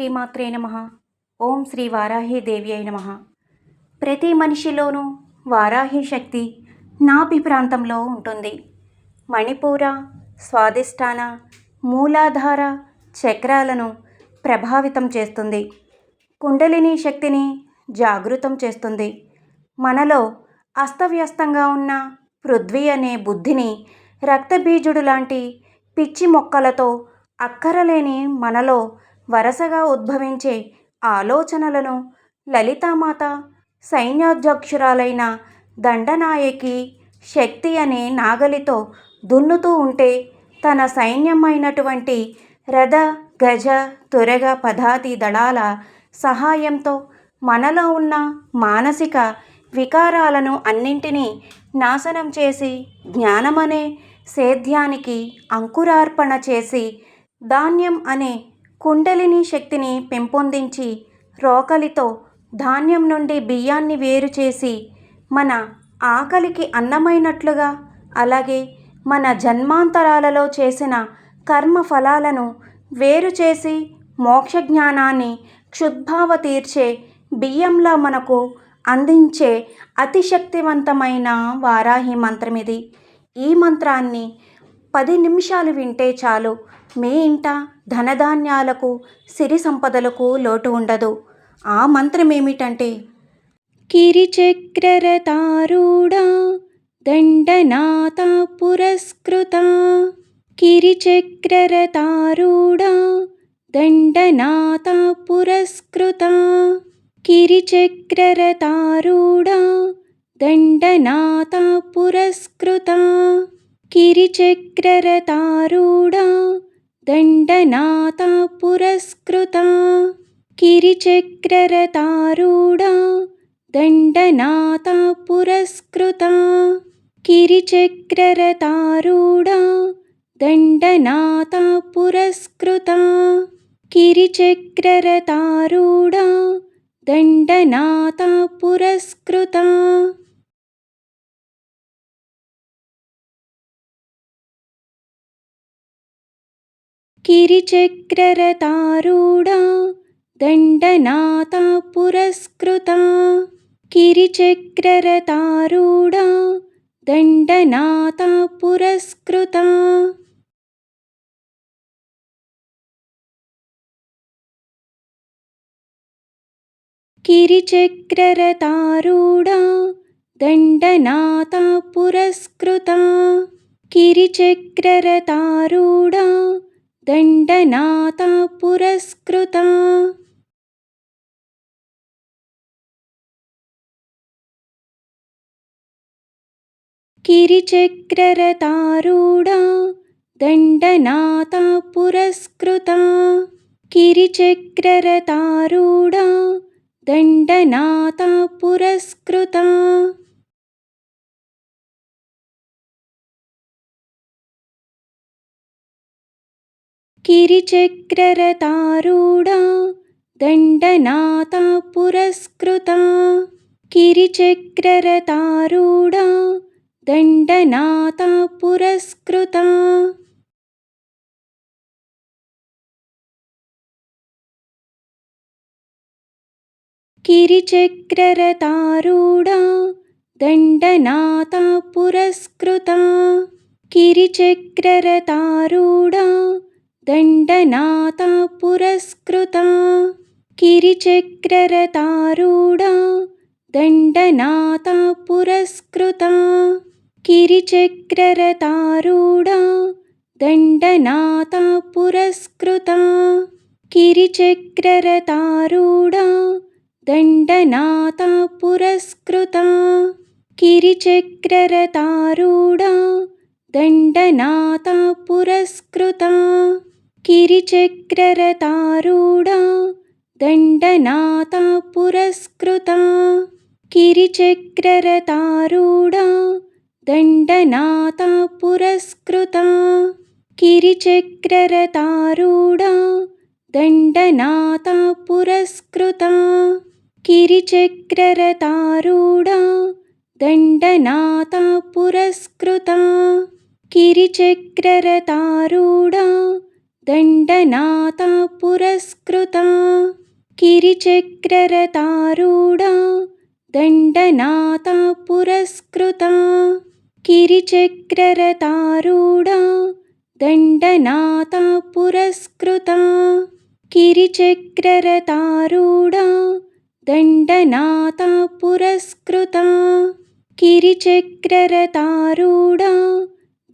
శ్రీమాత్రే నమ. ఓం శ్రీ వారాహి దేవి అయి నమ. ప్రతి మనిషిలోనూ వారాహి శక్తి నాభి ప్రాంతంలో ఉంటుంది. మణిపూర స్వాదిష్టాన మూలాధార చక్రాలను ప్రభావితం చేస్తుంది. కుండలిని శక్తిని జాగృతం చేస్తుంది. మనలో అస్తవ్యస్తంగా ఉన్న పృథ్వీ అనే బుద్ధిని రక్తబీజుడు లాంటి పిచ్చి మొక్కలతో అక్కరలేని మనలో వరసగా ఉద్భవించే ఆలోచనలను లలితామాత సైన్యాధ్యక్షురాలైన దండనాయకి శక్తి అనే నాగలితో దున్నుతూ ఉంటే తన సైన్యమైనటువంటి రథ గజ తురగ పదాతి దళాల సహాయంతో మనలో ఉన్న మానసిక వికారాలను అన్నింటినీ నాశనం చేసి జ్ఞానమనే సేద్యానికి అంకురార్పణ చేసి ధాన్యం అనే కుండలిని శక్తిని పెంపొందించి రోకలితో ధాన్యం నుండి బియ్యాన్ని వేరు చేసి మన ఆకలికి అన్నమైనట్లుగా అలాగే మన జన్మాంతరాలలో చేసిన కర్మ ఫలాలను వేరు చేసి మోక్ష జ్ఞానాన్ని క్షుద్భావ తీర్చే బియ్యంలా మనకు అందించే అతి శక్తివంతమైన వారాహి మంత్రం ఇది. ఈ మంత్రాన్ని పది నిమిషాలు వింటే చాలు. మీ ఇంట ధనధాన్యాలకు సిరి సంపదలకు లోటు ఉండదు. ఆ మంత్రం ఏమిటంటే కిరిచక్రరతారూఢా దండనాథ పురస్కృత. కిరిచక్రరతారూఢా దండనాథ పురస్కృత. కిరిచక్రరతారూఢా దండనాథ పురస్కృత. కిరిచక్రరతారూఢా దండనాథ పురస్కృత కిరిచక్రరతారూఢా దండనాథ పురస్కృత కిరిచక్రరతారూఢా దండనాథ పురస్కృత కిరిచక్రరతారూఢా దండనాథ పురస్కృత కిరిచక్రరతారూఢా దండనాథ పురస్కృత కిరిచక్రరతారూఢా దండనాథ పురస్కృత కిరిచక్రరతారూఢా దండనాథ పురస్కృత కిరిచక్రరతారూఢా దండనాథ పురస్కృత కిరిచక్రరతారూఢ దండనాథ పురస్కృత కిరిచక్రరతారూఢ దండనాథ పురస్కృత కిరిచక్రరతారూఢా దండనాథ పురస్కృత కిరిచక్రరతారూఢా దండనాథ పురస్కృత కిరిచక్రరతారూఢా దండనాథ పురస్కృత కిరిచక్రరతారూఢా దండనాథ పురస్కృత కిరిచక్రరతారూఢా దండనాథ పురస్కృత కిరిచక్రరతారూఢా దండనాథ పురస్కృత కిరిచక్రరతారూఢా దండనాథ పురస్కృత కిరిచక్రరతారూఢా దండనాథ పురస్కృత కిరిచక్రరతారూఢా దండనాథ పురస్కృత కిరిచక్రరతారూఢా దండనాథ పురస్కృత కిరిచక్రరతారూఢా దండనాథ పురస్కృత కిరిచక్రరతారూఢా దండనాథ పురస్కృత కిరిచక్రరతారూఢా దండనాథ పురస్కృత కిరిచక్రరతారూఢ దండనాథ పురస్కృత కిరిచక్రరతారూఢ దండనాథ పురస్కృత కిరిచక్రరతారూఢ దండనాథ పురస్కృత కిరిచక్రరతారూఢ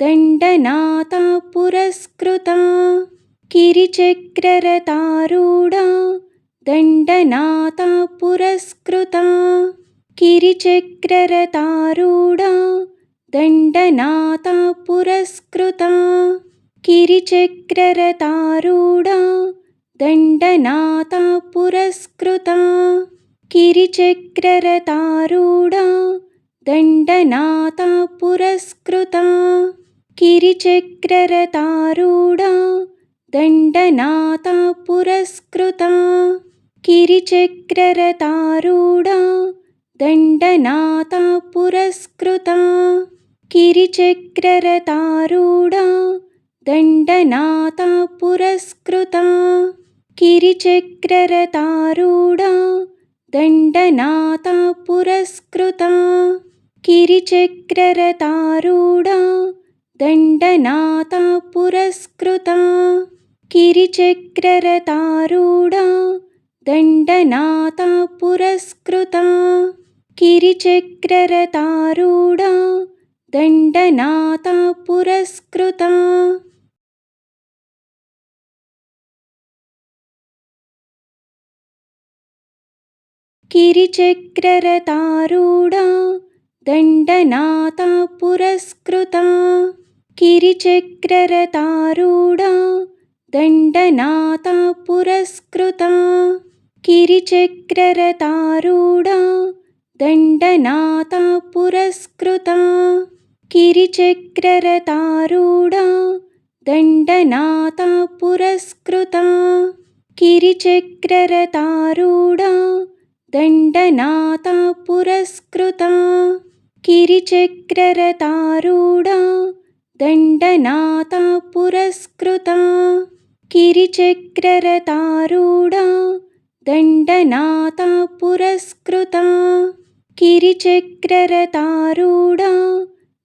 దండనాథ పురస్కృత కిరిచక్రరతారూఢా దండనాథ పురస్కృత కిరిచక్రరతారూఢా దండనాథ పురస్కృత కిరిచక్రరతారూఢా దండనాథ పురస్కృత కిరిచక్రరతారూఢా దండనాథ పురస్కృత కిరిచక్రరతారూఢా దండనాథ పురస్కృత కిరిచక్రరతారూఢ దండనాథ పురస్కృత కిరిచక్రరతారూఢ దండనాథ పురస్కృత కిరిచక్రరతారూఢ దండనాథ పురస్కృత కిరిచక్రరతారూఢ దండనాథ పురస్కృత కిరిచక్రరతారూఢా దండనాథ పురస్కృత కిరిచక్రరతారూఢా దండనాథ పురస్కృత కిరిచక్రరతారూఢా దండనాథ పురస్కృత కిరిచక్రరతారూఢా దండనాథ పురస్కృత కిరిచక్రరతారూఢ దండనాథ పురస్కృత కిరిచక్రరతారూఢ దండనాథ పురస్కృత కిరిచక్రరతారూఢ దండనాథ పురస్కృత కిరిచక్రరతారూఢ దండనాథ పురస్కృత కిరిచక్రరతారూఢా దండనాథ పురస్కృత కిరిచక్రరతారూఢా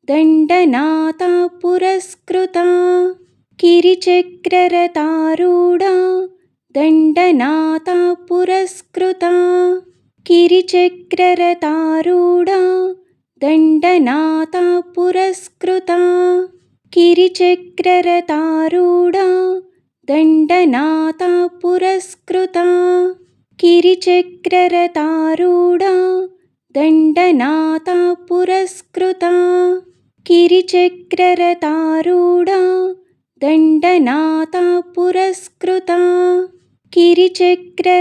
దండనాథ పురస్కృత కిరిచక్రరతారూఢా దండనాథ పురస్కృత కిరిచక్రరతారూఢా దండనాథ పురస్కృత కిరిచక్రరతారూఢా దండనాథ పురస్కృత కిరిచక్రరతారూఢ దండనాథ పురస్కృత కిరిచక్రరతారూఢ దండనాథ పురస్కృత కిరిచక్రరతారూఢ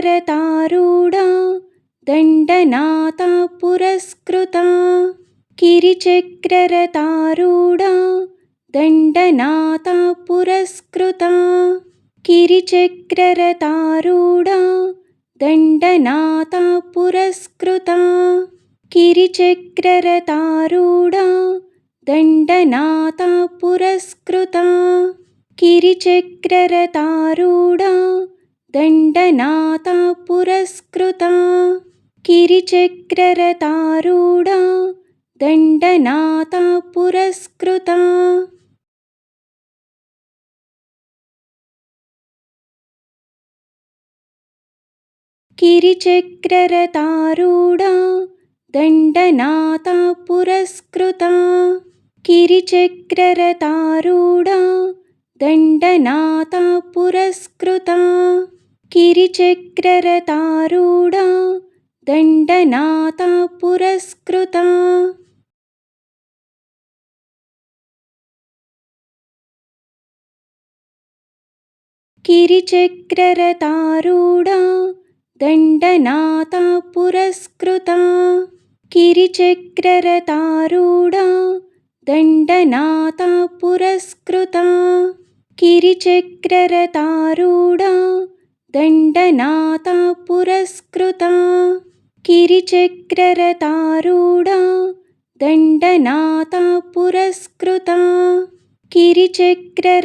దండనాథ పురస్కృత కిరిచక్రరతారూఢ దండనాథ పురస్కృత కిరిచక్రరతారూఢా దండనాథ పురస్కృత కిరిచక్రరతారూఢా దండనాథ పురస్కృత కిరిచక్రరతారూఢా దండనాథ పురస్కృత కిరిచక్రరతారూఢా దండనాథ పురస్కృత కిరిచక్రరతారూఢా దండనాథ పురస్కృత కిరిచక్రరతారూఢా దండనాథ పురస్కృత కిరిచక్రరతారూఢా దండనాథ పురస్కృత కిరిచక్రరతారూఢా దండనాథ పురస్కృత కిరిచక్రరతారూఢ దండనాథ పురస్కృత కిరిచక్రరతారూఢ దండనాథ పురస్కృత కిరిచక్రరతారూఢ దండనాథ పురస్కృత కిరిచక్రరతారూఢ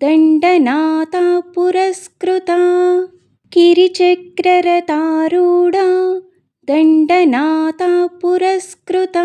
దండనాథ పురస్కృత किरिचक्ररतारूढा दण्डनाता पुरस्कृता